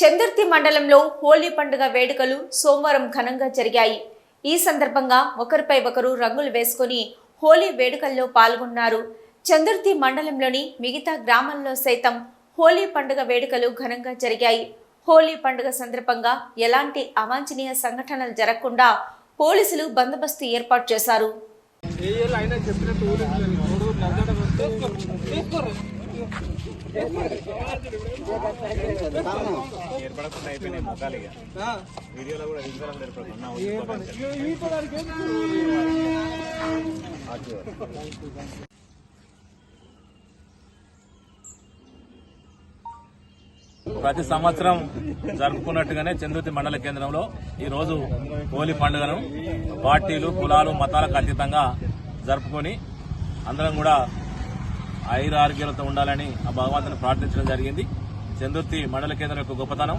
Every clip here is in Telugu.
చందుర్తి మండలంలో హోలీ పండుగ వేడుకలు సోమవారం ఘనంగా జరిగాయి. ఈ సందర్భంగా ఒకరిపై ఒకరు రంగులు వేసుకొని హోలీ వేడుకల్లో పాల్గొన్నారు. చందుర్తి మండలంలోని మిగతా గ్రామాల్లో సైతం హోలీ పండుగ వేడుకలు ఘనంగా జరిగాయి. హోలీ పండుగ సందర్భంగా ఎలాంటి అవాంఛనీయ సంఘటనలు జరగకుండా పోలీసులు బందోబస్తు ఏర్పాటు చేశారు. ఏర్పడకుండా అయిపోయినాయి ఇక వీడియోలో కూడా ఏర్పడకుండా ప్రతి సంవత్సరం జరుపుకున్నట్టుగానే చంద్రుతి మండల కేంద్రంలో ఈ రోజు హోలీ పండుగను పార్టీలు కులాలు మతాలకు అతీతంగా జరుపుకొని అందరం కూడా ఐదు ఆరోగ్యాలతో ఉండాలని ఆ భగవంతుని ప్రార్థించడం జరిగింది. చందుర్తి మండల కేంద్రం యొక్క గొప్పతనం.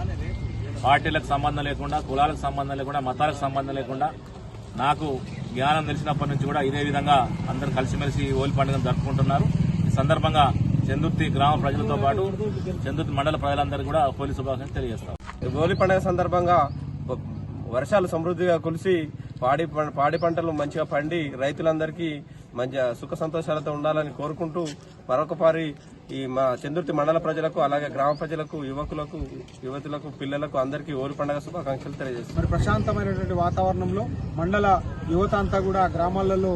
పార్టీలకు సంబంధం లేకుండా కులాలకు సంబంధం లేకుండా మతాలకు సంబంధం లేకుండా నాకు జ్ఞానం తెలిసినప్పటి నుంచి కూడా ఇదే విధంగా అందరూ కలిసిమెలిసి హోలీ పండుగను జరుపుకుంటున్నారు. ఈ సందర్భంగా చందుర్తి గ్రామ ప్రజలతో పాటు చందుర్తి మండల ప్రజలందరూ కూడా హోలీ శుభాకాంక్షలు తెలియజేస్తారు హోలీ పండుగ సందర్భంగా వర్షాలు సమృద్ధిగా కురిసి పాడి పాడి పంటలు మంచిగా పండి రైతులందరికీ మంచి సుఖ సంతోషాలతో ఉండాలని కోరుకుంటూ మరొకపారి ఈ మా చందుర్తి మండల ప్రజలకు అలాగే గ్రామ ప్రజలకు యువకులకు యువతులకు పిల్లలకు అందరికీ ఓరి పండుగ శుభాకాంక్షలు తెలియజేస్తారు మరి ప్రశాంతమైనటువంటి వాతావరణంలో మండల యువత అంతా కూడా గ్రామాలలో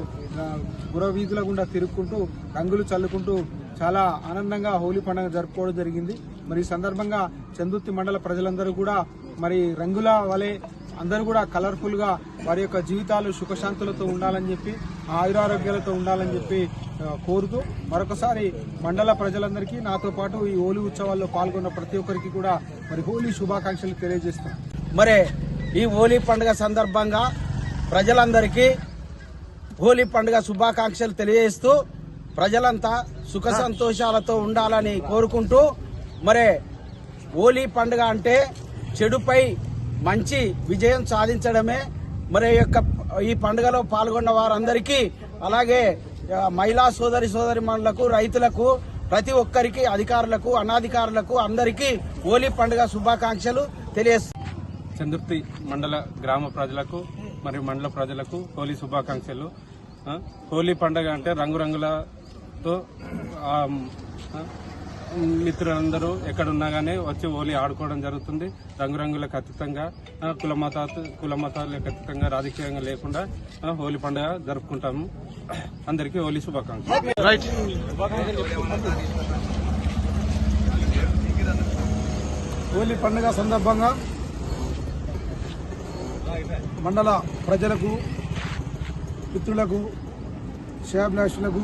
గురవీధుల గుండా తిరుక్కుంటూ రంగులు చల్లుకుంటూ చాలా ఆనందంగా హోలీ పండుగ జరుపుకోవడం జరిగింది. మరి ఈ సందర్భంగా చందుర్తి మండల ప్రజలందరూ కూడా మరి రంగుల వలె అందరూ కూడా కలర్ఫుల్గా వారి యొక్క జీవితాలు సుఖశాంతులతో ఉండాలని చెప్పి ఆయురారోగ్యాలతో ఉండాలని చెప్పి కోరుతూ మరొకసారి మండల ప్రజలందరికీ నాతో పాటు ఈ హోలీ ఉత్సవాల్లో పాల్గొన్న ప్రతి ఒక్కరికి కూడా మరి హోలీ శుభాకాంక్షలు తెలియజేస్తాం మరి ఈ హోలీ పండుగ సందర్భంగా ప్రజలందరికీ హోలీ పండుగ శుభాకాంక్షలు తెలియజేస్తూ ప్రజలంతా సుఖ సంతోషాలతో ఉండాలని కోరుకుంటూ మరి హోలీ పండుగ అంటే చెడుపై మంచి విజయం సాధించడమే మరి ఈ యొక్క ఈ పండుగలో పాల్గొన్న వారందరికీ అలాగే మహిళా సోదరి సోదరి రైతులకు ప్రతి ఒక్కరికి అధికారులకు అనాధికారులకు అందరికీ హోలీ పండుగ శుభాకాంక్షలు తెలియజేస్తున్నాను చందుర్తి మండల గ్రామ ప్రజలకు మరియు మండల ప్రజలకు హోలీ శుభాకాంక్షలు. హోలీ పండుగ అంటే రంగురంగులతో మిత్రులందరూ ఎక్కడున్నా కానీ వచ్చి హోలీ ఆడుకోవడం జరుగుతుంది. రంగురంగులకు అతీతంగా కుల మత కుల మతాలకు అతీతంగా రాజకీయంగా లేకుండా హోలీ పండుగ జరుపుకుంటాము. అందరికీ హోలీ శుభాకాంక్షలు. హోలీ పండుగ సందర్భంగా మండల ప్రజలకు మిత్రులకు శ్రేయాభిలాషులకు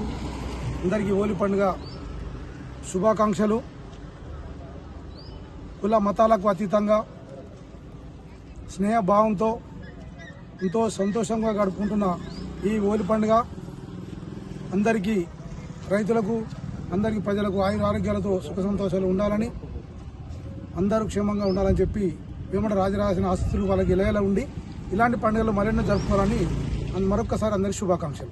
అందరికీ హోలీ పండుగ శుభాకాంక్షలు. కుల మతాలకు అతీతంగా స్నేహభావంతో ఎంతో సంతోషంగా గడుపుకుంటున్న ఈ హోలీ పండుగ అందరికీ రైతులకు అందరికీ ప్రజలకు ఆయుర ఆరోగ్యాలతో సుఖ సంతోషాలు ఉండాలని అందరూ క్షేమంగా ఉండాలని చెప్పి వేమడ రాజరాసిన ఆస్తులు వాళ్ళకి ఇలయలా ఉండి ఇలాంటి పండుగలు మరెన్నో జరుపుకోవాలని మరొక్కసారి అందరికీ శుభాకాంక్షలు.